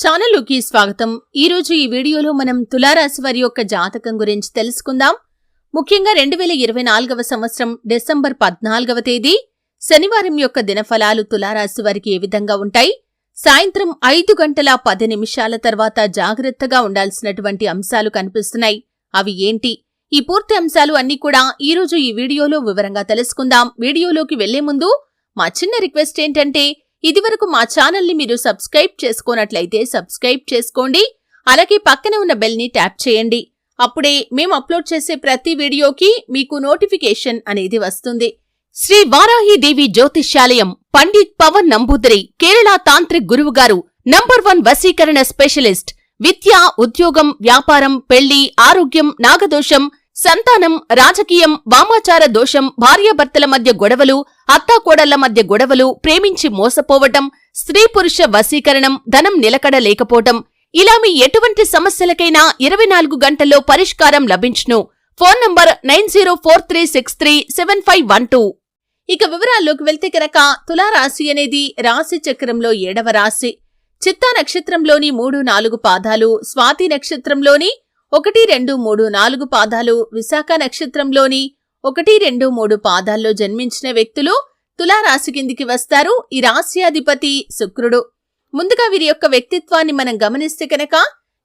ఛానల్లోకి స్వాగతం. ఈరోజు ఈ వీడియోలో మనం తులారాశి వారి యొక్క జాతకం గురించి తెలుసుకుందాం. ముఖ్యంగా రెండు వేల ఇరవై నాలుగవ సంవత్సరం డిసెంబర్ పద్నాలుగవ తేదీ శనివారం యొక్క దినఫలాలు తులారాశి వారికి ఏ విధంగా ఉంటాయి? సాయంత్రం ఐదు గంటల పది నిమిషాల తర్వాత జాగ్రత్తగా ఉండాల్సినటువంటి అంశాలు కనిపిస్తున్నాయి. అవి ఏంటి? ఈ పూర్తి అంశాలు అన్నీ కూడా ఈరోజు ఈ వీడియోలో వివరంగా తెలుసుకుందాం. వీడియోలోకి వెళ్ళే ముందు మా చిన్న రిక్వెస్ట్ ఏంటంటే ఇదివరకు మా ఛానల్ని మీరు సబ్స్క్రైబ్ చేసుకోనట్లయితే సబ్స్క్రైబ్ చేసుకోండి. అలాగే పక్కన ఉన్న బెల్ని ట్యాప్ చేయండి. అప్పుడే మేము అప్లోడ్ చేసే ప్రతి వీడియోకి మీకు నోటిఫికేషన్ అనేది వస్తుంది. శ్రీ వారాహిదేవి జ్యోతిష్యాలయం పండిత్ పవన్ నంబూదరి కేరళ తాంత్రిక్ గురువు గారు నంబర్ వన్ వశీకరణ స్పెషలిస్ట్ విద్య ఉద్యోగం వ్యాపారం పెళ్ళి ఆరోగ్యం నాగదోషం సంతానం రాజకీయం వామాచార దోషం భార్యాభర్తల మధ్య గొడవలు అత్తాకోడళ్ళ మధ్య గొడవలు ప్రేమించి మోసపోవటం స్త్రీ పురుష వశీకరణం ధనం నిలకడ లేకపోవటం. ఇలా మీ ఎటువంటి సమస్యలకైనా ఇరవై నాలుగు గంటల్లో పరిష్కారం లభించును. Phone number nine zero four three six three seven five one two. ఇక వివరాల్లోకి వెళ్తే కనుక తులారాశి అనేది రాశి చక్రంలో ఏడవ రాశి. చిత్తా నక్షత్రంలోని మూడు నాలుగు పాదాలు స్వాతి నక్షత్రంలోని ఒకటి రెండు మూడు నాలుగు పాదాలు విశాఖ నక్షత్రంలోని ఒకటి రెండు మూడు పాదాల్లో జన్మించిన వ్యక్తులు తులారాశి కిందికి వస్తారు. ఈ రాశ్యాధిపతి శుక్రుడు. ముందుగా వీరి యొక్క వ్యక్తిత్వాన్ని మనం గమనిస్తే కనుక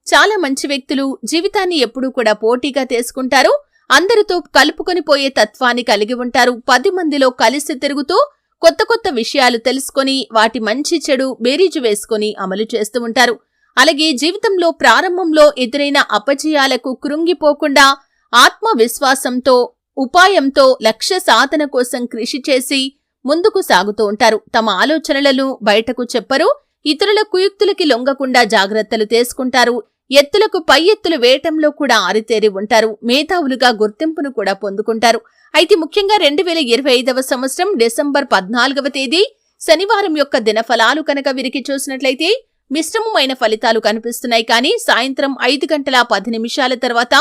చాలా మంచి వ్యక్తులు జీవితాన్ని ఎప్పుడూ కూడా పోటీగా తీసుకుంటారు. అందరితో కలుపుకొని పోయే తత్వాన్ని కలిగి ఉంటారు. పది మందిలో కలిసి తిరుగుతూ కొత్త కొత్త విషయాలు తెలుసుకొని వాటి మంచి చెడు బేరీజు వేసుకొని అమలు చేస్తూ ఉంటారు. అలాగే జీవితంలో ప్రారంభంలో ఎదురైన అపజయాలకు కృంగిపోకుండా ఆత్మవిశ్వాసంతో ఉపాయంతో లక్ష్య సాధన కోసం కృషి చేసి ముందుకు సాగుతూ ఉంటారు. తమ ఆలోచనలను బయటకు చెప్పరు ఇతరుల కుయుక్తులకి లొంగకుండా జాగ్రత్తలు తీసుకుంటారు ఎత్తులకు పై ఎత్తులు వేయటంలో కూడా ఆరితేరి ఉంటారు మేధావులుగా గుర్తింపును కూడా పొందుకుంటారు. అయితే ముఖ్యంగా రెండు వేల ఇరవై ఐదవ సంవత్సరం డిసెంబర్ పద్నాలుగవ తేదీ శనివారం యొక్క దినఫలాలు కనుక వీరికి చూసినట్లయితే మిశ్రమమైన ఫలితాలు కనిపిస్తున్నాయి కానీ సాయంత్రం ఐదు గంటల పది నిమిషాల తర్వాత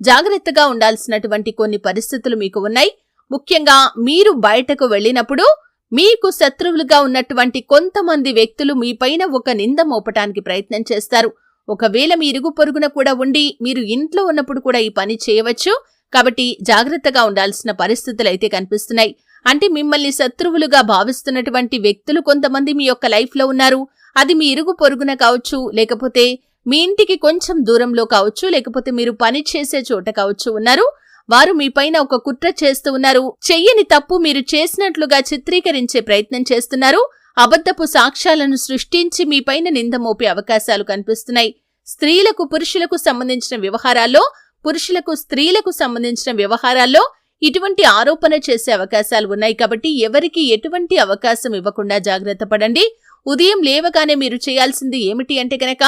జాగ్రత్తగా ఉండాల్సినటువంటి కొన్ని పరిస్థితులు మీకు ఉన్నాయి. ముఖ్యంగా మీరు బయటకు వెళ్ళినప్పుడు మీకు శత్రువులుగా ఉన్నటువంటి కొంతమంది వ్యక్తులు మీపైన ఒక నింద మోపటానికి ప్రయత్నం చేస్తారు. ఒకవేళ మీ ఇరుగు పొరుగున కూడా ఉండి మీరు ఇంట్లో ఉన్నప్పుడు కూడా ఈ పని చేయవచ్చు. కాబట్టి జాగ్రత్తగా ఉండాల్సిన పరిస్థితులు అయితే కనిపిస్తున్నాయి. అంటే మిమ్మల్ని శత్రువులుగా భావిస్తున్నటువంటి వ్యక్తులు కొంతమంది మీ యొక్క లైఫ్లో ఉన్నారు. అది మీ ఇరుగు పొరుగున కావచ్చు లేకపోతే మీ ఇంటికి కొంచెం దూరంలో కావచ్చు లేకపోతే మీరు పని చేసే చోట కావచ్చు ఉన్నారు. వారు మీపైన ఒక కుట్ర చేస్తూ ఉన్నారు. చెయ్యని తప్పు మీరు చేసినట్లుగా చిత్రీకరించే ప్రయత్నం చేస్తున్నారు. అబద్ధపు సాక్ష్యాలను సృష్టించి మీపైన నింద మోపే అవకాశాలు కనిపిస్తున్నాయి. స్త్రీలకు పురుషులకు సంబంధించిన వ్యవహారాల్లో పురుషులకు స్త్రీలకు సంబంధించిన వ్యవహారాల్లో ఇటువంటి ఆరోపణ చేసే అవకాశాలు ఉన్నాయి కాబట్టి ఎవరికి ఎటువంటి అవకాశం ఇవ్వకుండా జాగ్రత్త పడండి. ఉదయం లేవగానే మీరు చేయాల్సింది ఏమిటి అంటే గనక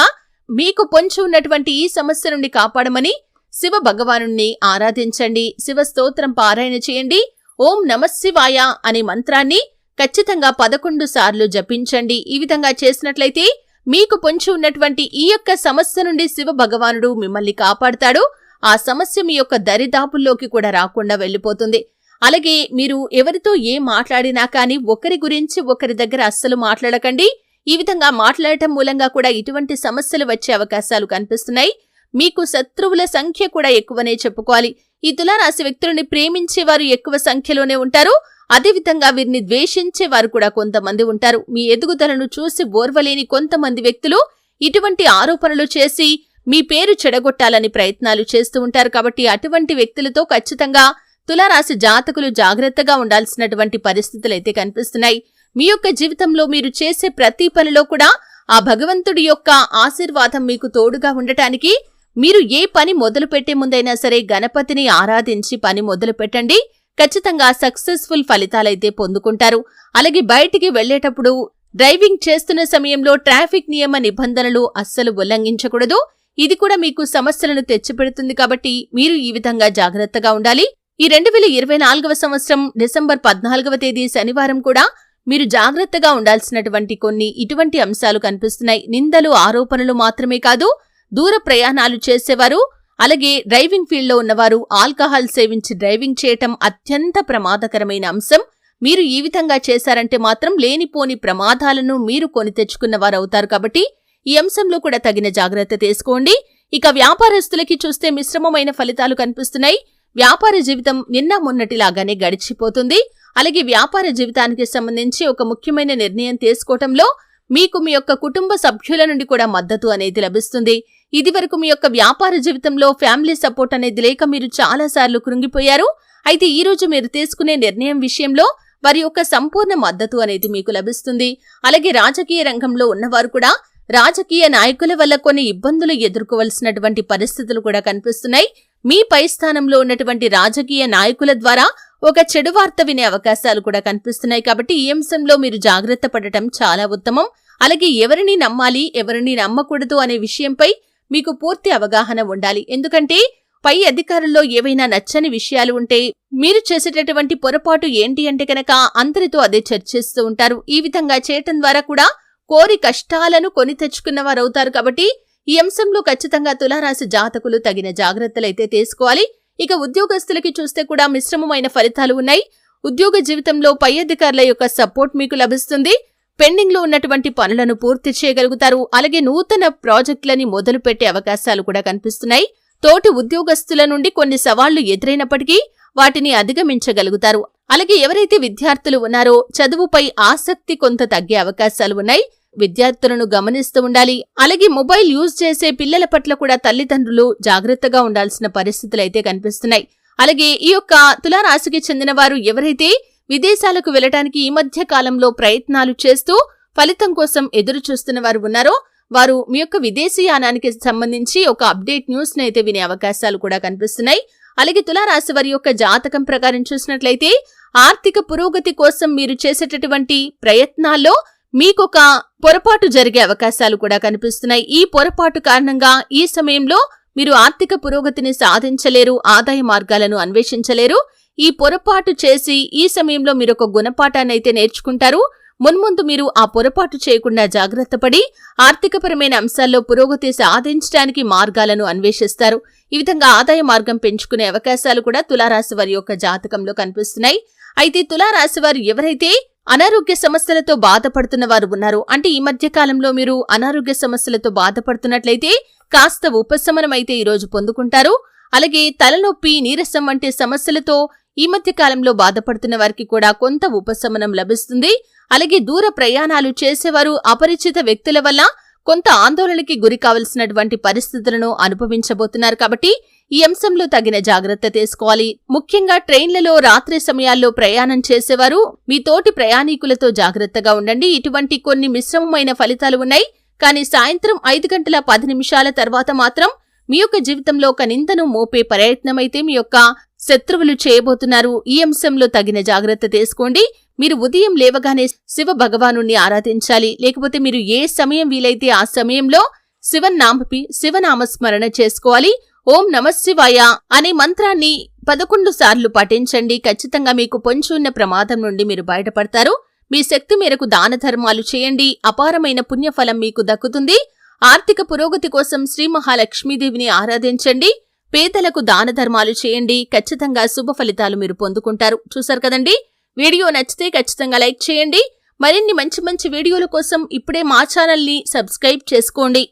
మీకు పొంచి ఉన్నటువంటి ఈ సమస్య నుండి కాపాడమని శివ భగవానుణ్ణి ఆరాధించండి. శివ స్తోత్రం పారాయణ చేయండి. ఓం నమశివాయ అనే మంత్రాన్ని ఖచ్చితంగా పదకొండు సార్లు జపించండి. ఈ విధంగా చేసినట్లయితే మీకు పొంచి ఉన్నటువంటి ఈ యొక్క సమస్య నుండి శివ భగవానుడు మిమ్మల్ని కాపాడుతాడు. ఆ సమస్య మీ యొక్క దరిదాపుల్లోకి కూడా రాకుండా వెళ్ళిపోతుంది. అలాగే మీరు ఎవరితో ఏం మాట్లాడినా కానీ ఒకరి గురించి ఒకరి దగ్గర అస్సలు మాట్లాడకండి. ఈ విధంగా మాట్లాడటం మూలంగా కూడా ఇటువంటి సమస్యలు వచ్చే అవకాశాలు కనిపిస్తున్నాయి. మీకు శత్రువుల సంఖ్య కూడా ఎక్కువనే చెప్పుకోవాలి. ఈ తులారాశి వ్యక్తులని ప్రేమించే వారు ఎక్కువ సంఖ్యలోనే ఉంటారు. అదేవిధంగా వీరిని ద్వేషించే వారు కూడా కొంతమంది ఉంటారు. మీ ఎదుగుదలను చూసి ఓర్వలేని కొంతమంది వ్యక్తులు ఇటువంటి ఆరోపణలు చేసి మీ పేరు చెడగొట్టాలని ప్రయత్నాలు చేస్తూ ఉంటారు. కాబట్టి అటువంటి వ్యక్తులతో ఖచ్చితంగా తులారాశి జాతకులు జాగ్రత్తగా ఉండాల్సినటువంటి పరిస్థితులైతే కనిపిస్తున్నాయి. మీ యొక్క జీవితంలో మీరు చేసే ప్రతి పనిలో కూడా ఆ భగవంతుడి యొక్క ఆశీర్వాదం మీకు తోడుగా ఉండటానికి మీరు ఏ పని మొదలు పెట్టే ముందైనా సరే గణపతిని ఆరాధించి పని మొదలు పెట్టండి. ఖచ్చితంగా సక్సెస్ఫుల్ ఫలితాలైతే పొందుకుంటారు. అలాగే బయటికి వెళ్ళేటప్పుడు డ్రైవింగ్ చేస్తున్న సమయంలో ట్రాఫిక్ నియమ నిబంధనలు అస్సలు ఉల్లంఘించకూడదు. ఇది కూడా మీకు సమస్యలను తెచ్చిపెడుతుంది కాబట్టి మీరు ఈ విధంగా జాగ్రత్తగా ఉండాలి. ఈ రెండు వేల ఇరవై నాలుగవ సంవత్సరం డిసెంబర్ పద్నాలుగవ తేదీ శనివారం కూడా మీరు జాగ్రత్తగా ఉండాల్సినటువంటి కొన్ని ఇటువంటి అంశాలు కనిపిస్తున్నాయి. నిందలు ఆరోపణలు మాత్రమే కాదు దూర ప్రయాణాలు చేసేవారు అలాగే డ్రైవింగ్ ఫీల్డ్లో ఉన్నవారు ఆల్కహాల్ సేవించి డ్రైవింగ్ చేయటం అత్యంత ప్రమాదకరమైన అంశం. మీరు ఈ విధంగా చేశారంటే మాత్రం లేనిపోని ప్రమాదాలను మీరు కొని తెచ్చుకున్న వారవుతారు కాబట్టి ఈ అంశంలో కూడా తగిన జాగ్రత్త తీసుకోండి. ఇక వ్యాపారస్తులకి చూస్తే మిశ్రమమైన ఫలితాలు కనిపిస్తున్నాయి. వ్యాపార జీవితం నిన్న మొన్నటిలాగానే గడిచిపోతుంది. అలాగే వ్యాపార జీవితానికి సంబంధించి ఒక ముఖ్యమైన నిర్ణయం తీసుకోవటంలో మీకు మీ యొక్క కుటుంబ సభ్యుల నుండి కూడా మద్దతు అనేది లభిస్తుంది. ఇది వరకు మీ యొక్క వ్యాపార జీవితంలో ఫ్యామిలీ సపోర్ట్ అనేది లేక మీరు చాలా సార్లు కృంగిపోయారు. అయితే ఈ రోజు మీరు తీసుకునే నిర్ణయం విషయంలో వారి యొక్క సంపూర్ణ మద్దతు అనేది మీకు లభిస్తుంది. అలాగే రాజకీయ రంగంలో ఉన్నవారు కూడా రాజకీయ నాయకుల వల్ల కొన్ని ఇబ్బందులు ఎదుర్కోవలసినటువంటి పరిస్థితులు కూడా కనిపిస్తున్నాయి. మీ పై స్థానంలో ఉన్నటువంటి రాజకీయ నాయకుల ద్వారా ఒక చెడు వార్త వినే అవకాశాలు కూడా కనిపిస్తున్నాయి కాబట్టి ఈ అంశంలో మీరు జాగ్రత్త పడటం చాలా ఉత్తమం. అలాగే ఎవరిని నమ్మాలి ఎవరిని నమ్మకూడదు అనే విషయంపై మీకు పూర్తి అవగాహన ఉండాలి. ఎందుకంటే పై అధికారుల్లో ఏవైనా నచ్చని విషయాలు ఉంటే మీరు చేసేటటువంటి పొరపాటు ఏంటి అంటే కనుక అందరితో అదే చర్చిస్తూ ఉంటారు. ఈ విధంగా చేయటం ద్వారా కూడా కోరి కష్టాలను కొని తెచ్చుకున్న వారవుతారు కాబట్టి ఈ అంశంలో ఖచ్చితంగా తులారాశి జాతకులు తగిన జాగ్రత్తలైతే తీసుకోవాలి. ఇక ఉద్యోగస్తులకి చూస్తే కూడా మిశ్రమమైన ఫలితాలు ఉన్నాయి. ఉద్యోగ జీవితంలో పై అధికారుల యొక్క సపోర్ట్ మీకు లభిస్తుంది. పెండింగ్లో ఉన్నటువంటి పనులను పూర్తి చేయగలుగుతారు. అలాగే నూతన ప్రాజెక్టులని మొదలు పెట్టే అవకాశాలు కూడా కనిపిస్తున్నాయి. తోటి ఉద్యోగస్తుల నుండి కొన్ని సవాళ్ళు ఎదురైనప్పటికీ వాటిని అధిగమించగలుగుతారు. అలాగే ఎవరైతే విద్యార్థులు ఉన్నారో చదువుపై ఆసక్తి కొంత తగ్గే అవకాశాలు ఉన్నాయి. విద్యార్థులను గమనిస్తూ ఉండాలి. అలాగే మొబైల్ యూజ్ చేసే పిల్లల పట్ల కూడా తల్లిదండ్రులు జాగ్రత్తగా ఉండాల్సిన పరిస్థితులు అయితే కనిపిస్తున్నాయి. అలాగే ఈ యొక్క తులారాశికి చెందిన వారు ఎవరైతే విదేశాలకు వెళ్ళడానికి ఈ మధ్య కాలంలో ప్రయత్నాలు చేస్తూ ఫలితం కోసం ఎదురు చూస్తున్న వారు ఉన్నారో వారు మీ యొక్క విదేశీయానానికి సంబంధించి ఒక అప్డేట్ న్యూస్ అయితే వినే అవకాశాలు కూడా కనిపిస్తున్నాయి. అలాగే తులారాశి వారి యొక్క జాతకం ప్రకారం చూసినట్లయితే ఆర్థిక పురోగతి కోసం మీరు చేసేటటువంటి ప్రయత్నాల్లో మీకొక పొరపాటు జరిగే అవకాశాలు కూడా కనిపిస్తున్నాయి. ఈ పొరపాటు కారణంగా ఈ సమయంలో మీరు ఆర్థిక పురోగతిని సాధించలేరు ఆదాయ మార్గాలను అన్వేషించలేరు. ఈ పొరపాటు చేసి ఈ సమయంలో మీరు ఒక గుణపాఠాన్నైతే నేర్చుకుంటారు. మున్ముందు మీరు ఆ పొరపాటు చేయకుండా జాగ్రత్త పడి ఆర్థికపరమైన అంశాల్లో పురోగతి సాధించడానికి మార్గాలను అన్వేషిస్తారు. ఈ విధంగా ఆదాయ మార్గం పెంచుకునే అవకాశాలు కూడా తులారాశి వారి యొక్క జాతకంలో కనిపిస్తున్నాయి. అయితే తులారాశి వారు ఎవరైతే అనారోగ్య సమస్యలతో బాధపడుతున్న వారు ఉన్నారు. అంటే ఈ మధ్య కాలంలో మీరు అనారోగ్య సమస్యలతో బాధపడుతున్నట్లయితే కాస్త ఉపశమనం అయితే ఈరోజు పొందుకుంటారు. అలాగే తలనొప్పి నీరసం వంటి సమస్యలతో ఈ మధ్య కాలంలో బాధపడుతున్న వారికి కూడా కొంత ఉపశమనం లభిస్తుంది. అలాగే దూర ప్రయాణాలు చేసేవారు అపరిచిత వ్యక్తుల వల్ల కొంత ఆందోళనకి గురి కావలసినటువంటి పరిస్థితులను అనుభవించబోతున్నారు. కాబట్టి ఈ అంశంలో తగిన జాగ్రత్త తీసుకోవాలి. ముఖ్యంగా ట్రైన్లలో రాత్రి సమయాల్లో ప్రయాణం చేసేవారు మీ తోటి ప్రయాణికులతో జాగ్రత్తగా ఉండండి. ఇటువంటి కొన్ని మిశ్రమమైన ఫలితాలు ఉన్నాయి. కానీ సాయంత్రం ఐదు గంటల పది నిమిషాల తర్వాత మాత్రం మీ యొక్క జీవితంలో ఒక నిందను మోపే ప్రయత్నమైతే మీ యొక్క శత్రువులు చేయబోతున్నారు. ఈ అంశంలో తగిన జాగ్రత్త తీసుకోండి. మీరు ఉదయం లేవగానే శివ భగవాను ఆరాధించాలి. లేకపోతే మీరు ఏ సమయం వీలైతే ఆ సమయంలో శివనామపి శివనామస్మరణ చేసుకోవాలి. ఓం నమశివాయ అనే మంత్రాన్ని పదకొండు సార్లు పఠించండి. ఖచ్చితంగా మీకు పొంచి ఉన్న ప్రమాదం నుండి మీరు బయటపడతారు. మీ శక్తి మేరకు దాన ధర్మాలు చేయండి. అపారమైన పుణ్యఫలం మీకు దక్కుతుంది. ఆర్థిక పురోగతి కోసం శ్రీ మహాలక్ష్మీదేవిని ఆరాధించండి. పేదలకు దాన ధర్మాలు చేయండి. ఖచ్చితంగా శుభ ఫలితాలు మీరు పొందుకుంటారు. చూసారు కదండి? వీడియో నచ్చితే ఖచ్చితంగా లైక్ చేయండి. మరిన్ని మంచి మంచి వీడియోల కోసం ఇప్పుడే మా ఛానల్ని సబ్స్క్రైబ్ చేసుకోండి.